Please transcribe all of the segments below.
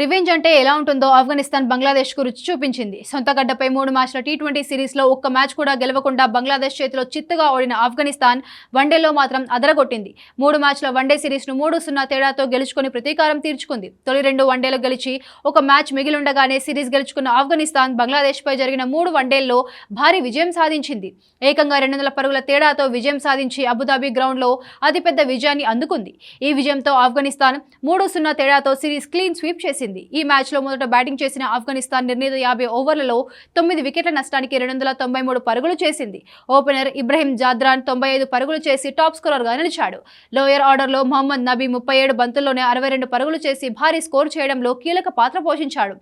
Revenge అంటే ఎలా ఉంటుందో ఆఫ్ఘనిస్తాన్ బంగ్లాదేశ్కు రుచి చూపించింది. సొంత గడ్డపై మూడు మ్యాచ్ల టీ ట్వంటీ సిరీస్లో ఒక్క మ్యాచ్ కూడా గెలవకుండా బంగ్లాదేశ్ చేతిలో చిత్తుగా ఓడిన ఆఫ్ఘనిస్తాన్ వన్డేలో మాత్రం అదరగొట్టింది. మూడు మ్యాచ్ల వన్డే సిరీస్ను మూడు సున్నా తేడాతో గెలుచుకొని ప్రతీకారం తీర్చుకుంది. తొలి రెండు వన్డేలు గెలిచి ఒక మ్యాచ్ మిగిలిండగానే సిరీస్ గెలుచుకున్న ఆఫ్ఘనిస్తాన్ బంగ్లాదేశ్ పై జరిగిన మూడు వన్డేల్లో భారీ విజయం సాధించింది. ఏకంగా రెండు వందల పరుగుల తేడాతో విజయం సాధించి అబుదాబి గ్రౌండ్లో అతిపెద్ద విజయాన్ని అందుకుంది. ఈ విజయంతో ఆఫ్ఘనిస్తాన్ మూడు సున్నా తేడాతో సిరీస్ క్లీన్ స్వీప్ చేసింది. ఈ మ్యాచ్లో మొదట బ్యాటింగ్ చేసిన ఆఫ్ఘనిస్తాన్ నిర్ణీత యాభై ఓవర్లలో తొమ్మిది వికెట్ల నష్టానికి రెండు వందల తొంభై మూడు పరుగులు చేసింది. ఓపెనర్ ఇబ్రహీం జాద్రాన్ తొంభై ఐదు పరుగులు చేసి టాప్ స్కోరర్గా నిలిచాడు. లోయర్ ఆర్డర్లో మొహమ్మద్ నబీ ముప్పై ఏడు బంతుల్లోనే అరవై రెండు పరుగులు చేసి భారీ స్కోర్ చేయడంలో కీలక పాత్ర పోషించాడు.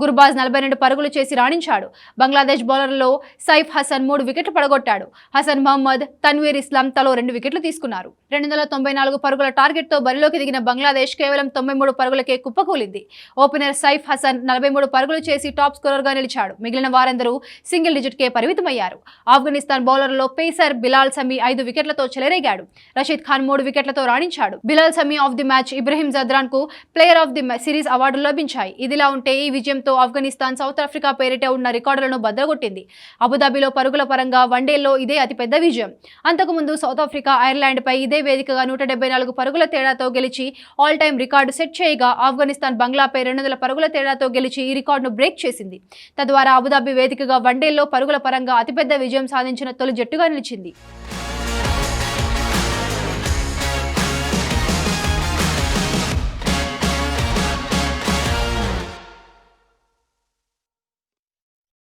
గుర్బాజ్ నలభై రెండు పరుగులు చేసి రాణించాడు. బంగ్లాదేశ్ బౌలర్లో సైఫ్ హసన్ మూడు వికెట్లు పడగొట్టాడు. హసన్ మహమ్మద్ తన్వీర్ ఇస్లాం తలో రెండు వికెట్లు తీసుకున్నారు. రెండు వందల తొంభై నాలుగు పరుగుల టార్గెట్తో బరిలోకి దిగిన బంగ్లాదేశ్ కేవలం తొంభై మూడు పరుగులకే కుప్పకూలింది. ఓపెనర్ సైఫ్ హసన్ నలభై మూడు పరుగులు చేసి టాప్ స్కోరర్గా నిలిచాడు. మిగిలిన వారందరూ సింగిల్ డిజిట్కే పరిమితమయ్యారు. ఆఫ్ఘనిస్తాన్ బౌలర్లో పేసర్ బిలాల్ సమీ ఐదు వికెట్లతో చెలరేగాడు. రషీద్ ఖాన్ మూడు వికెట్లతో రాణించాడు. Bilal Sami of the match Ibrahim జద్రాన్కు player of the series అవార్డులు లభించాయి. ఇదిలా ఉంటే ఈ విజయంతో ఆఫ్ఘనిస్తాన్ సౌత్ ఆఫ్రికా పేరిట ఉన్న రికార్డులను బద్దగొట్టింది అబుదాబిలో పరుగుల పరంగా వన్డేల్లో ఇదే అతిపెద్ద విజయం. అంతకుముందు సౌత్ ఆఫ్రికా ఐర్లాండ్ పై ఇదే వేదికగా నూట డెబ్బై నాలుగు పరుగుల తేడాతో గెలిచి ఆల్ టైమ్ రికార్డు సెట్ చేయగా ఆఫ్ఘనిస్తాన్ బంగ్లా బంగ్లాపై రెండు వందల పరుగుల తేడాతో గెలిచి ఈ రికార్డును బ్రేక్ చేసింది. తద్వారా అబుదాబి వేదికగా వన్డేల్లో పరుగుల పరంగా అతిపెద్ద విజయం సాధించిన తొలి జట్టుగా నిలిచింది.